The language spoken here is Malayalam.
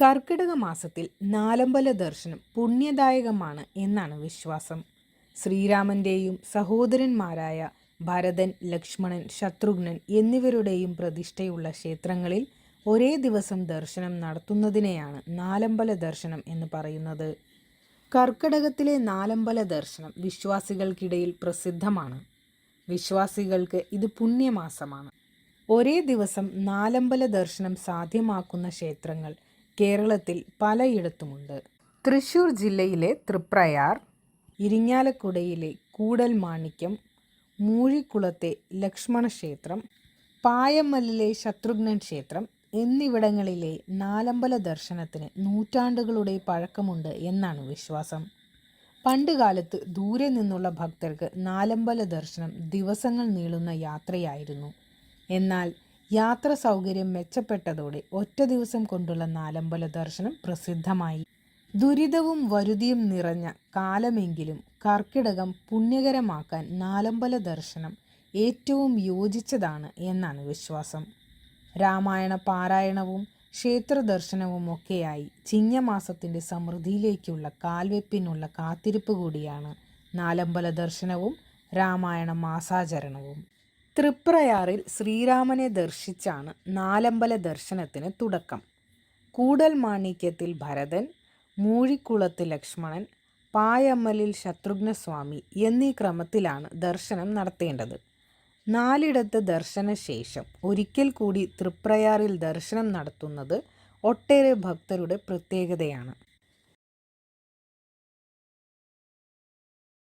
കർക്കിടക മാസത്തിൽ നാലമ്പല ദർശനം പുണ്യദായകമാണ് എന്നാണ് വിശ്വാസം. ശ്രീരാമന്റെയും സഹോദരന്മാരായ ഭരതൻ ലക്ഷ്മണൻ ശത്രുഘ്നൻ എന്നിവരുടെയും പ്രതിഷ്ഠയുള്ള ക്ഷേത്രങ്ങളിൽ ഒരേ ദിവസം ദർശനം നടത്തുന്നതിനെയാണ് നാലമ്പല ദർശനം എന്ന് പറയുന്നത്. കർക്കിടകത്തിലെ നാലമ്പല ദർശനം വിശ്വാസികൾക്കിടയിൽ പ്രസിദ്ധമാണ്. വിശ്വാസികൾക്ക് ഇത് പുണ്യമാസമാണ്. ഒരേ ദിവസം നാലമ്പല ദർശനം സാധ്യമാക്കുന്ന ക്ഷേത്രങ്ങൾ കേരളത്തിൽ പലയിടത്തുമുണ്ട്. തൃശൂർ ജില്ലയിലെ തൃപ്രയാർ ഇരിങ്ങാലക്കുടയിലെ കൂടൽ മാണിക്യം മൂഴിക്കുളത്തെ ലക്ഷ്മണ ക്ഷേത്രം പായമ്മലിലെ ശത്രുഘ്നൻ ക്ഷേത്രം എന്നിവിടങ്ങളിലെ നാലമ്പല ദർശനത്തിന് നൂറ്റാണ്ടുകളുടെ പഴക്കമുണ്ട് എന്നാണ് വിശ്വാസം. പണ്ടുകാലത്ത് ദൂരെ നിന്നുള്ള ഭക്തർക്ക് നാലമ്പല ദർശനം ദിവസങ്ങൾ നീളുന്ന യാത്രയായിരുന്നു. എന്നാൽ യാത്ര സൗകര്യം മെച്ചപ്പെട്ടതോടെ ഒറ്റ ദിവസം കൊണ്ടുള്ള നാലമ്പല ദർശനം പ്രസിദ്ധമായി. ദുരിതവും വരുതിയും നിറഞ്ഞ കാലമെങ്കിലും കർക്കിടകം പുണ്യകരമാക്കാൻ നാലമ്പല ദർശനം ഏറ്റവും യോജിച്ചതാണ് എന്നാണ് വിശ്വാസം. രാമായണ പാരായണവും ക്ഷേത്ര ദർശനവും ഒക്കെയായി ചിങ്ങമാസത്തിന്റെ സമൃദ്ധിയിലേക്കുള്ള കാൽവെപ്പിനുള്ള കാത്തിരിപ്പ് കൂടിയാണ് നാലമ്പല ദർശനവും രാമായണ മാസാചരണവും. തൃപ്രയാറിൽ ശ്രീരാമനെ ദർശിച്ചാണ് നാലമ്പല ദർശനത്തിന് തുടക്കം. കൂടൽ മാണിക്യത്തിൽ ഭരതൻ മൂഴിക്കുളത്ത് ലക്ഷ്മണൻ പായമ്മലിൽ ശത്രുഘ്നസ്വാമി എന്നീ ക്രമത്തിലാണ് ദർശനം നടത്തേണ്ടത്. നാലിടത്ത് ദർശനശേഷം ഒരിക്കൽ കൂടി തൃപ്രയാറിൽ ദർശനം നടത്തുന്നത് ഒട്ടേറെ ഭക്തരുടെ പ്രത്യേകതയാണ്.